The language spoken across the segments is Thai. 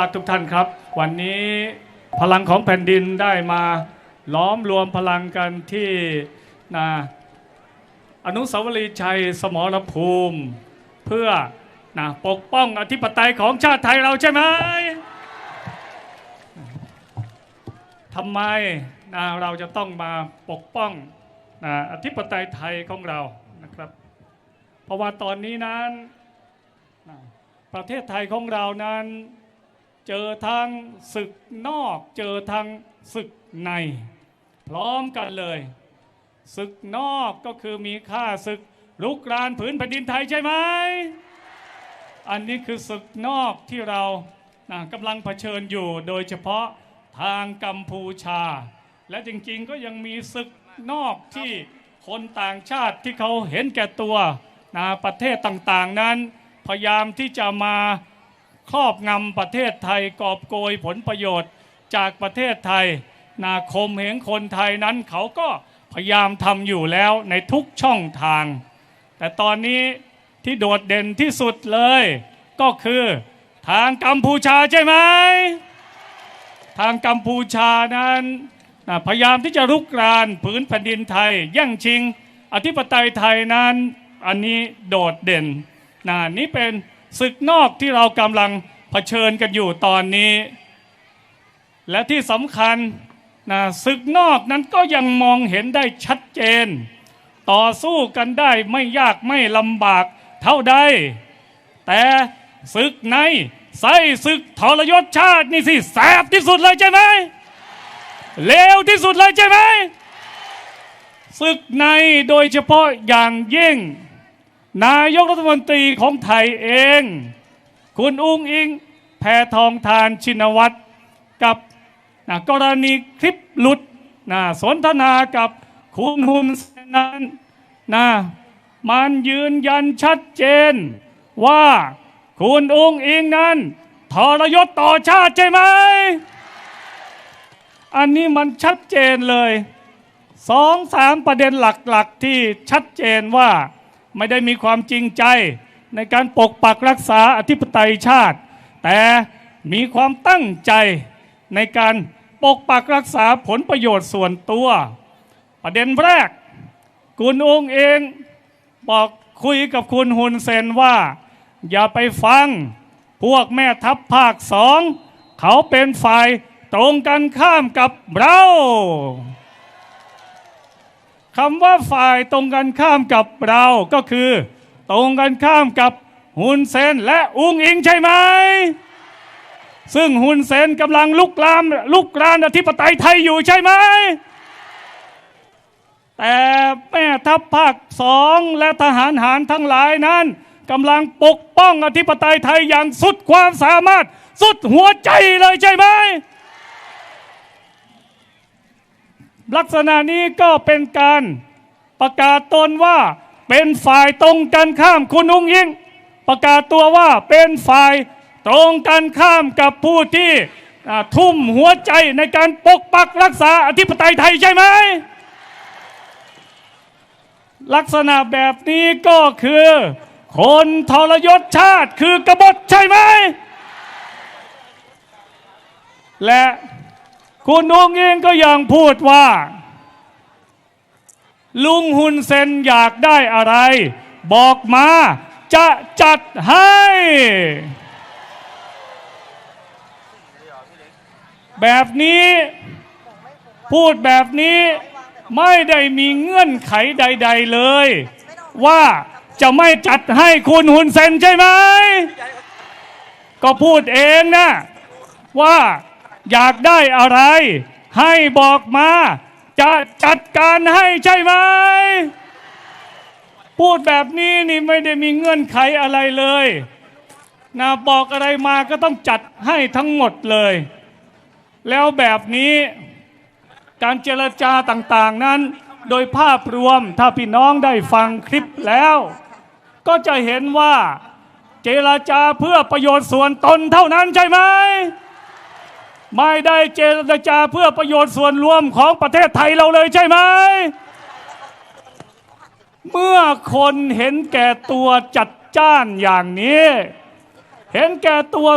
รักทุกท่านครับ วันนี้พลังของแผ่นดินได้มาล้อมรวมพลังกันที่นะอนุสาวรีย์ชัยสมรภูมิ เพื่อนะปกป้องอธิปไตยของชาติไทยเราใช่ไหมทำไมนะเราจะต้องมาปกป้องนะอธิปไตยไทยของเรานะครับ เพราะว่าตอนนี้นั้นประเทศไทยของเรานั้น เจอทั้งศึกนอก เจอทั้งศึกใน พร้อมกันเลยศึกนอกก็คือมีค่าศึกลุกรานผืนแผ่นดินไทยใช่ไหม อันนี้คือศึกนอกที่เรานะกำลังเผชิญอยู่โดยเฉพาะทางกัมพูชา และจริงๆก็ยังมีศึกนอกที่คนต่างชาติที่เขาเห็นแก่ตัวนะประเทศต่างๆนั้น พยายามที่จะมา ครอบงำประเทศไทยกอบโกยผลประโยชน์ จากประเทศไทย นาคมเหงคนไทยนั้นเขาก็พยายามทำอยู่แล้วในทุกช่องทาง แต่ตอนนี้ที่โดดเด่นที่สุดเลย ก็คือทางกัมพูชาใช่ไหม ทางกัมพูชานั้นพยายามที่จะรุกรานผืนแผ่นดินไทยแย่งชิง อธิปไตยไทยนั้น อันนี้โดดเด่นนะนี่เป็น ศึกนอกที่เรากำลังเผชิญกันอยู่ตอนนี้ และที่สำคัญนะศึกนอกนั้นก็ยังมองเห็นได้ชัดเจน ต่อสู้กันได้ไม่ยากไม่ลำบากเท่าใด แต่ศึกในไส้ศึกทรยศชาตินี่สิแสบที่สุดเลยใช่ไหมเลวที่สุดเลยใช่ไหมศึกในโดยเฉพาะอย่างยิ่ง นายกรัฐมนตรีของไทยเอง คุณอุ้งอิง แพทองทานชินวัตรกับนะกรณีคลิปหลุดนะสนทนากับคุณฮุนเซนนั้นนะมันยืนยันชัดเจน ว่าคุณอุ้งอิงนั้นทรยศต่อชาติใช่ไหม อันนี้มันชัดเจนเลยสองสามประเด็นหลักๆที่ชัดเจนว่า ไม่ได้มีความจริงใจในการปกปักรักษาอธิปไตยชาติ แต่มีความตั้งใจในการปกปักรักษาผลประโยชน์ส่วนตัว ประเด็นแรก คุณองค์เองบอกคุยกับคุณฮุนเซนว่า อย่าไปฟังพวกแม่ทัพภาคสอง เขาเป็นฝ่ายตรงกันข้ามกับเรา คำว่าฝ่ายตรงกันข้ามกับเราก็คือ ตรงกันข้ามกับฮุนเซนและอุงอิงใช่ไหม ซึ่งฮุนเซนกำลังลุกลามลุกรานอธิปไตยไทยอยู่ใช่ไหม แต่แม่ทัพภาคสองและทหารหารทั้งหลายนั้นกำลังปกป้องอธิปไตยไทยอย่างสุดความสามารถ สุดหัวใจเลยใช่ไหม ลักษณะนี้ก็เป็นการประกาศตนว่าเป็นฝ่ายตรงกันข้ามคุณอุ้งยิ่ง ประกาศตัวว่าเป็นฝ่ายตรงกันข้ามกับผู้ที่ทุ่มหัวใจในการปกปักรักษาอธิปไตยไทยใช่ไหม ลักษณะแบบนี้ก็คือ คนทรยศชาติคือกบฏใช่ไหม และ คุณองเองก็ยังพูดว่า ลุงฮุนเซนอยากได้อะไร บอกมาจะจัดให้ แบบนี้พูดแบบนี้ไม่ได้มีเงื่อนไขใด ๆเลย ว่าจะไม่จัดให้คุณฮุนเซนใช่ไหม ก็พูดเองนะว่า อยากได้อะไร ให้บอกมา จะจัดการให้ใช่ไหม พูดแบบนี้นี่ไม่ได้มีเงื่อนไขอะไรเลยนะบอกอะไรมาก็ต้องจัดให้ทั้งหมดเลย แล้วแบบนี้การเจรจาต่างๆนั้น โดยภาพรวมถ้าพี่น้องได้ฟังคลิปแล้ว ก็จะเห็นว่า เจรจาเพื่อประโยชน์ส่วนตนเท่านั้นใช่ไหม ไม่ได้เจรจาเพื่อประโยชน์ส่วนรวมของประเทศไทยเราเลยใช่ไหม เมื่อคนเห็นแก่ตัวจัดจ้านอย่างนี้ เห็นแก่ตัว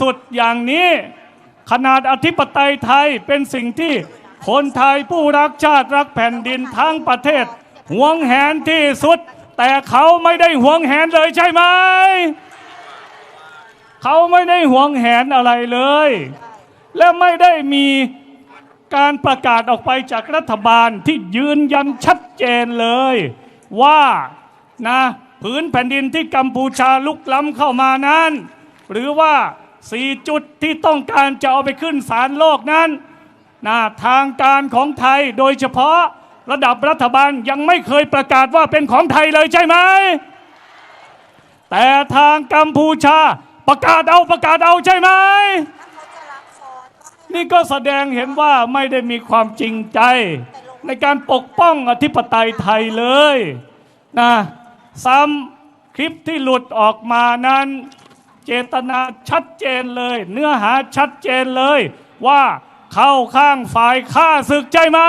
สุดๆอย่างนี้ ขนาดอธิปไตยไทยเป็นสิ่งที่คนไทยผู้รักชาติรักแผ่นดินทั้งประเทศหวงแหนที่สุด แต่เขาไม่ได้หวงแหนเลยใช่ไหม เขาไม่ได้หวงแหนอะไรเลย และไม่ได้มีการประกาศออกไปจากรัฐบาลที่ยืนยันชัดเจนเลย ว่านะผืนแผ่นดินที่กัมพูชาลุกล้ำเข้ามานั้น หรือว่าสี่จุดที่ต้องการจะเอาไปขึ้นศาลโลกนั้นนะทางการของไทยโดยเฉพาะระดับรัฐบาลยังไม่เคยประกาศว่าเป็นของไทยเลยใช่ไหม แต่ทางกัมพูชาประกาศเอาประกาศเอาใช่ไหม นี่ก็แสดงเห็นว่าไม่ได้มีความจริงใจ ในการปกป้องอธิปไตยไทยเลยนะซ้ำคลิปที่หลุดออกมานั้น เจตนาชัดเจนเลย เนื้อหาชัดเจนเลยว่าเข้าข้างฝ่ายฆ่าศึกใช่ไหม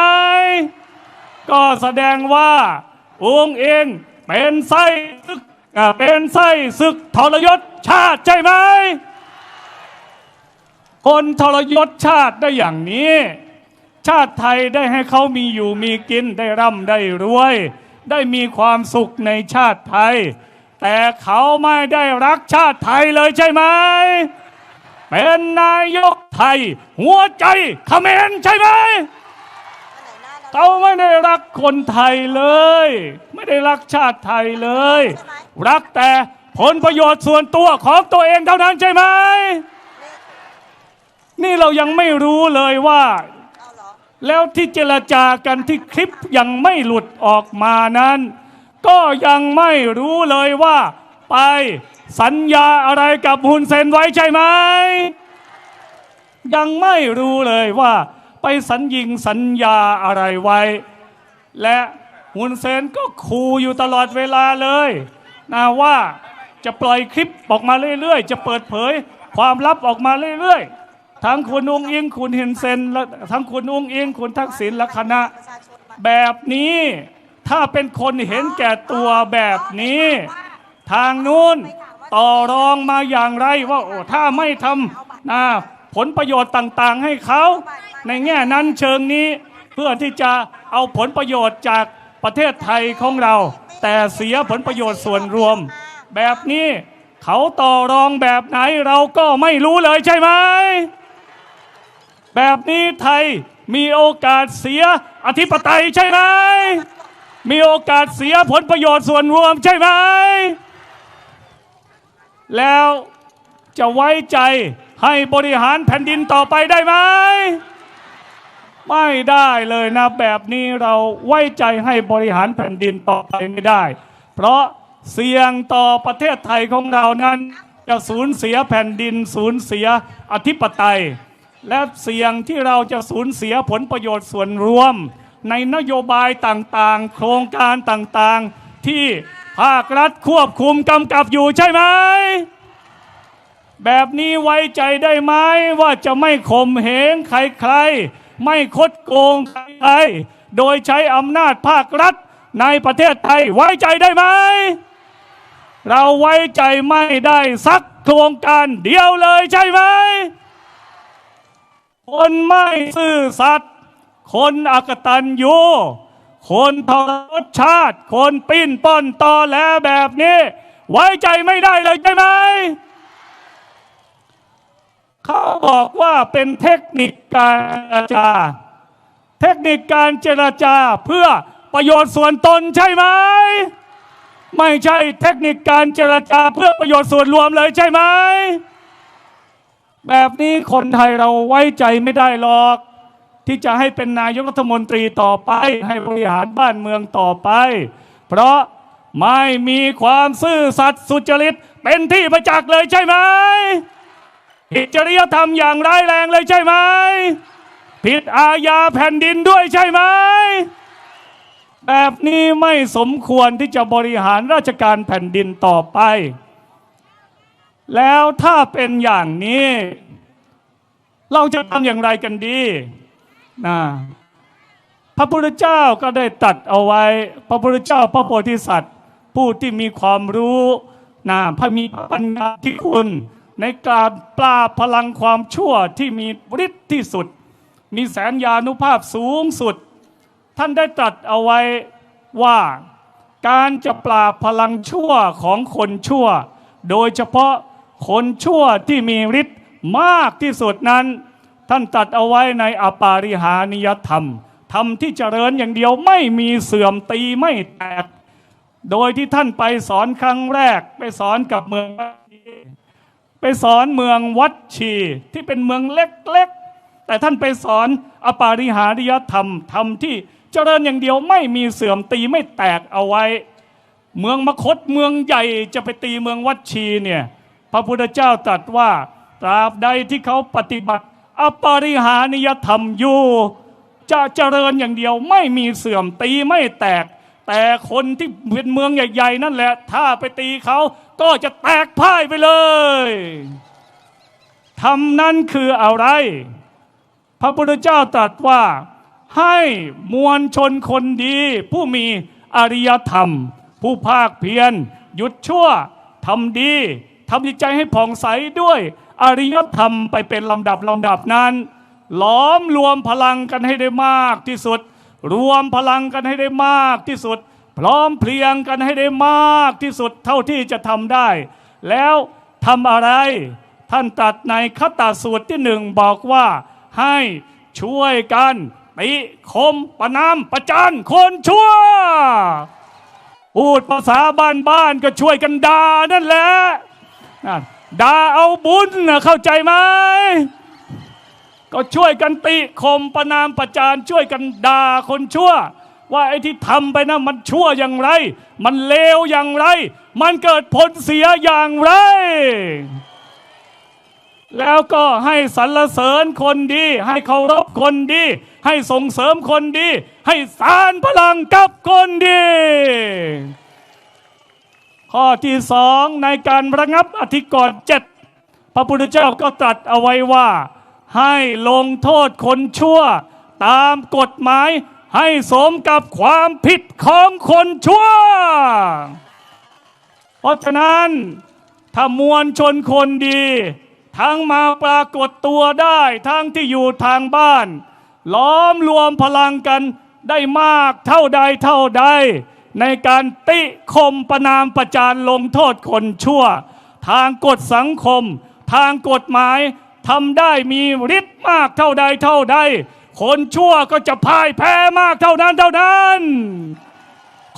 ก็แสดงว่าองค์เองเป็นไส้ศึกเป็นไส้ศึกทรยศชาติใช่ไหม คนทรยศชาติได้อย่างนี้ ชาติไทยได้ให้เขามีอยู่มีกินได้ร่ำได้รวย ได้มีความสุขในชาติไทย แต่เขาไม่ได้รักชาติไทยเลยใช่ไหมเป็นนายกไทย หัวใจเขมรใช่ไหมเขาไม่ได้รักคนไทยเลย ไม่ได้รักชาติไทยเลย รักแต่ผลประโยชน์ส่วนตัวของตัวเองเท่านั้นใช่ไหม นี่เรายังไม่รู้เลยว่า แล้วที่เจรจากันที่คลิปยังไม่หลุดออกมานั้น ก็ยังไม่รู้เลยว่า ไปสัญญาอะไรกับฮุนเซนไว้ใช่ไหม ยังไม่รู้เลยว่า ไปสัญญิงสัญญาอะไรไว้ และฮุนเซนก็คูอยู่ตลอดเวลาเลยนะว่าจะปล่อยคลิปออกมาเรื่อยๆ จะเปิดเผยความลับออกมาเรื่อยๆ ทั้งคุณอุ้งอิงคุณฮินเซนและทั้งคุณอุ้งอิงคุณทักษิณและคณะ แบบนี้ถ้าเป็นคนเห็นแก่ตัวแบบนี้ ทางนู้นต่อรองมาอย่างไรว่าโอ้ถ้าไม่ทำนะผลประโยชน์ต่างๆให้เขา ในแง่นั้นเชิงนี้เพื่อที่จะเอาผลประโยชน์จากประเทศไทยของเรา แต่เสียผลประโยชน์ส่วนรวม แบบนี้เขาต่อรองแบบไหนเราก็ไม่รู้เลยใช่ไหม แบบนี้ไทยมีโอกาสเสียอธิปไตยใช่ไหม มีโอกาสเสียผลประโยชน์ส่วนรวมใช่ไหม แล้วจะไว้ใจให้บริหารแผ่นดินต่อไปได้ไหม ไม่ได้เลยนะ แบบนี้เราไว้ใจให้บริหารแผ่นดินต่อไปไม่ได้ เพราะเสี่ยงต่อประเทศไทยของเรานั้น จะสูญเสียแผ่นดินสูญเสียอธิปไตย และเสี่ยงที่เราจะสูญเสียผลประโยชน์ส่วนรวม ในนโยบายต่างๆ โครงการต่างๆ ที่ภาครัฐควบคุมกำกับอยู่ใช่ไหม แบบนี้ไว้ใจได้ไหมว่าจะไม่ข่มเหงใครๆ ไม่คดโกงใครๆ โดยใช้อำนาจภาครัฐในประเทศไทยไว้ใจได้ไหม เราไว้ใจไม่ได้สักโครงการเดียวเลยใช่ไหม คนไม่ซื่อสัตย์คนอักตันยูคนทรยศชาติ คนปิ้นป้อนตอแหลแบบนี้ ไว้ใจไม่ได้เลยใช่ไหม เขาบอกว่าเป็นเทคนิคการเจรจา เทคนิคการเจรจาเพื่อประโยชน์ส่วนตนใช่ไหม ไม่ใช่เทคนิคการเจรจาเพื่อประโยชน์ส่วนรวมเลยใช่ไหม แบบนี้คนไทยเราไว้ใจไม่ได้หรอก ที่จะให้เป็นนายกรัฐมนตรีต่อไป ให้บริหารบ้านเมืองต่อไป เพราะไม่มีความซื่อสัตย์สุจริตเป็นที่ประจักษ์เลยใช่ไหมผิดจริยธรรมอย่างร้ายแรงเลยใช่ไหมผิดอาญาแผ่นดินด้วยใช่ไหมแบบนี้ไม่สมควรที่จะบริหารราชการแผ่นดินต่อไป แล้วถ้าเป็นอย่างนี้ เราจะทำอย่างไรกันดีนะพระพุทธเจ้าก็ได้ตัดเอาไว้ พระพุทธเจ้าพระโพธิสัตว์ ผู้ที่มีความรู้นะพระมีปัญญาที่คุณ ในการปราบพลังความชั่วที่มีฤทธิ์ที่สุด มีแสนยานุภาพสูงสุด ท่านได้ตรัสเอาไว้ว่าการจะปราบพลังชั่วของคนชั่ว โดยเฉพาะ คนชั่วที่มีฤทธิ์มากที่สุดนั้น ท่านตัดเอาไว้ในอปาริหานิยธรรมธรรมที่เจริญอย่างเดียวไม่มีเสื่อมตีไม่แตก โดยที่ท่านไปสอนครั้งแรก ไปสอนกับเมืองไปสอนเมืองวัดชีที่เป็นเมืองเล็กๆ แต่ท่านไปสอนอปาริหาริยธรรมธรรมที่เจริญอย่างเดียวไม่มีเสื่อมตีไม่แตกเอาไว้ เมืองมคตเมืองใหญ่จะไปตีเมืองวัดชีเนี่ย พระพุทธเจ้าตรัสว่า ตราบใดที่เขาปฏิบัติอปริหานิยธรรมอยู่จะเจริญอย่างเดียวไม่มีเสื่อมตีไม่แตก แต่คนที่เป็นเมืองใหญ่ ๆ นั่นแหละ ถ้าไปตีเขาก็จะแตกพ่ายไปเลยทำนั้นคืออะไร พระพุทธเจ้าตรัสว่าให้มวลชนคนดี ผู้มีอริยธรรม ผู้ภาคเพียรหยุดชั่วทำดี ทำจิตใจให้ผ่องใสด้วยอริยธรรมไปเป็นลำดับลำดับนั้นล้อมรวมพลังกันให้ได้มากที่สุด รวมพลังกันให้ได้มากที่สุด พร้อมเพรียงกันให้ได้มากที่สุดเท่าที่จะทำได้ แล้วทำอะไร ท่านตัดในคตาสูตรที่หนึ่งบอกว่าให้ช่วยกันติคมประนามประจานคนชั่วพูดภาษาบ้านบ้านๆก็ช่วยกันด่านั่นแหละ ด่าเอาบุญเข้าใจไหมก็ช่วยกันติคมประนามประจานช่วยกันด่าคนชั่ว ว่าไอ้ที่ทำไปนะมันชั่วอย่างไร มันเลวอย่างไร มันเกิดผลเสียอย่างไร แล้วก็ให้สรรเสริญคนดี ให้เคารพคนดี ให้ส่งเสริมคนดี ให้สารพลังกับคนดี ข้อที่สองในการระงับอธิกรณ์เจ็ดพระพุทธเจ้าก็ตรัสเอาไว้ว่า ให้ลงโทษคนชั่ว ตามกฎหมายให้สมกับความผิดของคนชั่ว เพราะฉะนั้นถ้ามวลชนคนดี ทั้งมาปรากฏตัวได้ ทั้งที่อยู่ทางบ้าน ล้อมรวมพลังกันได้มากเท่าใดเท่าใด ในการติคมประนามประจานลงโทษคนชั่ว ทางกฎสังคม ทางกฎหมายทำได้มีฤทธิ์มากเท่าใดเท่าใด คนชั่วก็จะพ่ายแพ้มากเท่านั้นเท่านั้น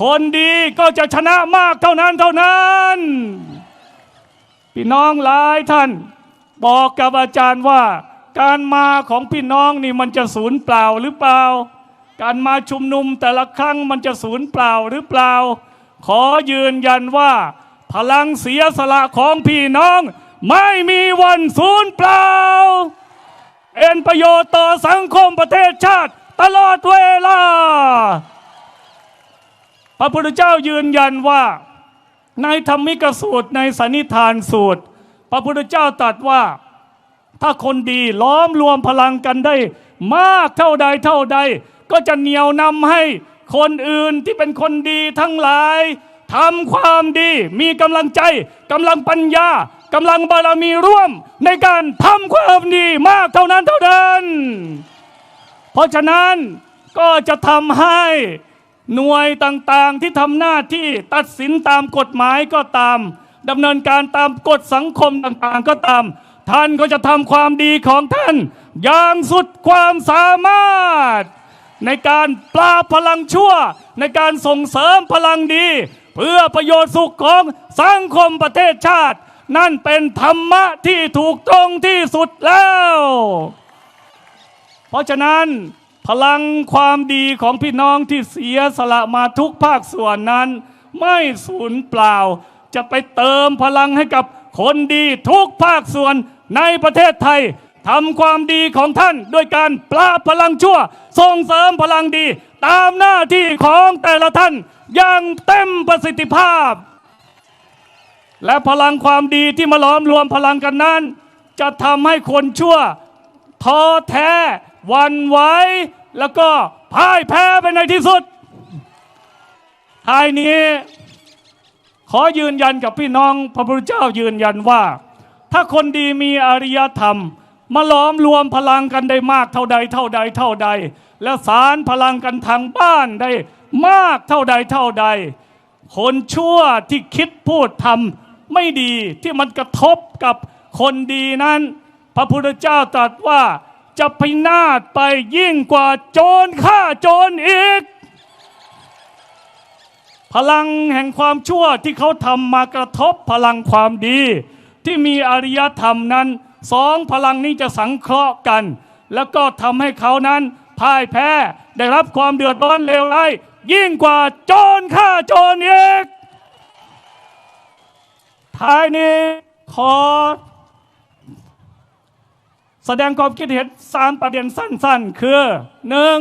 คนดีก็จะชนะมากเท่านั้นเท่านั้นพี่น้องหลายท่าน บอกกับอาจารย์ว่า การมาของพี่น้องนี่มันจะสูญเปล่าหรือเปล่า การมาชุมนุมแต่ละครั้งมันจะสูญเปล่าหรือเปล่า ขอยืนยันว่า พลังเสียสละของพี่น้อง ไม่มีวันสูญเปล่าเป็นประโยชน์ต่อสังคมประเทศชาติตลอดเวลา พระพุทธเจ้ายืนยันว่า ในธรรมิกสูตรในสันนิทานสูตร พระพุทธเจ้าตรัสว่า ถ้าคนดีล้อมรวมพลังกันได้ มากเท่าใดเท่าใด ก็จะเหนียวนำให้คนอื่นที่เป็นคนดีทั้งหลายทำความดี มีกำลังใจกำลังปัญญากำลังบารมีร่วมในการทำความดีมากเท่านั้นเท่านั้นเพราะฉะนั้นก็จะทำให้หน่วยต่างๆที่ทำหน้าที่ตัดสินตามกฎหมายก็ตามดำเนินการตามกฎสังคมต่างๆก็ตาม ท่านก็จะทำความดีของท่าน อย่างสุดความสามารถ ในการปราบพลังชั่ว ในการส่งเสริมพลังดี เพื่อประโยชน์สุขของสังคมประเทศชาติ นั่นเป็นธรรมะที่ถูกตรงที่สุดแล้ว เพราะฉะนั้นพลังความดีของพี่น้องที่เสียสละมาทุกภาคส่วนนั้น ไม่สูญเปล่า จะไปเติมพลังให้กับคนดีทุกภาคส่วนในประเทศไทย ทำความดีของท่านด้วยการปราบพลังชั่ว ส่งเสริมพลังดี ตามหน้าที่ของแต่ละท่านอย่างเต็มประสิทธิภาพ และพลังความดีที่มาล้อมรวมพลังกันนั้น จะทำให้คนชั่วท้อแท้วันไหวแล้วก็พ่ายแพ้ไปในที่สุดท้ายนี้ ขอยืนยันกับพี่น้องพระพุทธเจ้ายืนยันว่า ถ้าคนดีมีอริยธรรม มาล้อมรวมพลังกันได้มากเท่าใดเท่าใดเท่าใด และสารพลังกันทางบ้านได้มากเท่าใดเท่าใด คนชั่วที่คิดพูดทำไม่ดีที่มันกระทบกับคนดีนั้น พระพุทธเจ้าตรัสว่าจะพินาศไปยิ่งกว่าโจรฆ่าโจรอีก พลังแห่งความชั่วที่เขาทำมากระทบพลังความดี ที่มีอริยธรรมนั้น สองพลังนี้จะสังเคราะห์กัน แล้วก็ทำให้เขานั้นพ่ายแพ้ได้รับความเดือดร้อนเลวร้ายยิ่งกว่าโจรฆ่าโจรอีกท้ายนี้ขอ แสดงความคิดเห็นสามประเด็นสั้นๆ คือหนึ่ง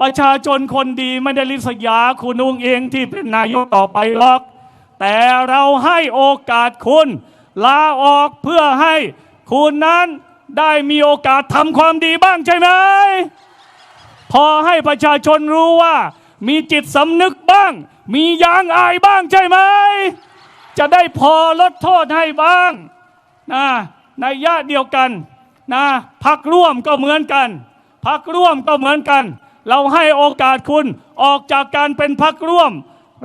ประชาชนคนดีไม่ได้ลิษยาคุณนุงเองที่เป็นนายกต่อไปหรอก แต่เราให้โอกาสคุณ ลาออกเพื่อให้คุณนั้นได้มีโอกาสทำความดีบ้างใช่ไหม พอให้ประชาชนรู้ว่า มีจิตสำนึกบ้าง มียางอายบ้างใช่ไหม จะได้พอลดโทษให้บ้างนะในยะเดียวกันนะพักร่วมก็เหมือนกัน พักร่วมก็เหมือนกัน เราให้โอกาสคุณออกจากการเป็นพักร่วม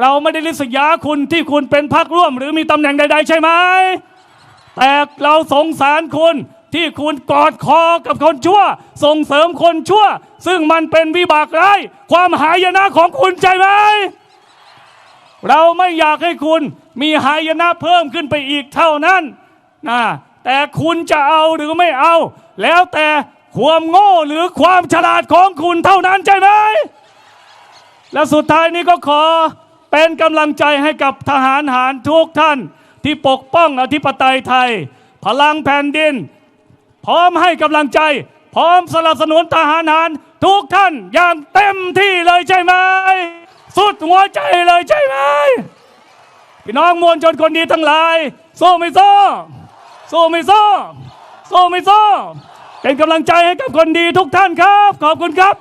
เราไม่ได้ลิษยาคุณที่คุณเป็นพักร่วม หรือมีตำแหน่งใด ๆ ใช่ไหม แต่เราสงสารคุณที่คุณกอดคอกับคนชั่ว ส่งเสริมคนชั่ว ซึ่งมันเป็นวิบากร้ายความหายนะของคุณใช่ไหมเราไม่อยากให้คุณมีหายนะเพิ่มขึ้นไปอีกเท่านั้นนะแต่คุณจะเอาหรือไม่เอา แล้วแต่ความโง่หรือความฉลาดของคุณเท่านั้นใช่ไหมและสุดท้ายนี้ก็ขอเป็นกำลังใจให้กับทหารหารทุกท่าน ที่ปกป้องอธิปไตยไทย พลังแผ่นดิน พร้อมให้กำลังใจ พร้อมสนับสนุนทหารหารทุกท่านอย่างเต็มที่เลยใช่ไหม สุดหัวใจเลยใช่ไหม พี่น้องมวลชนคนดีทั้งหลายสู้ไม่สู้สู้ไม่สู้สู้ไม่สู้เป็นกำลังใจให้กับคนดีทุกท่านครับ ขอบคุณครับ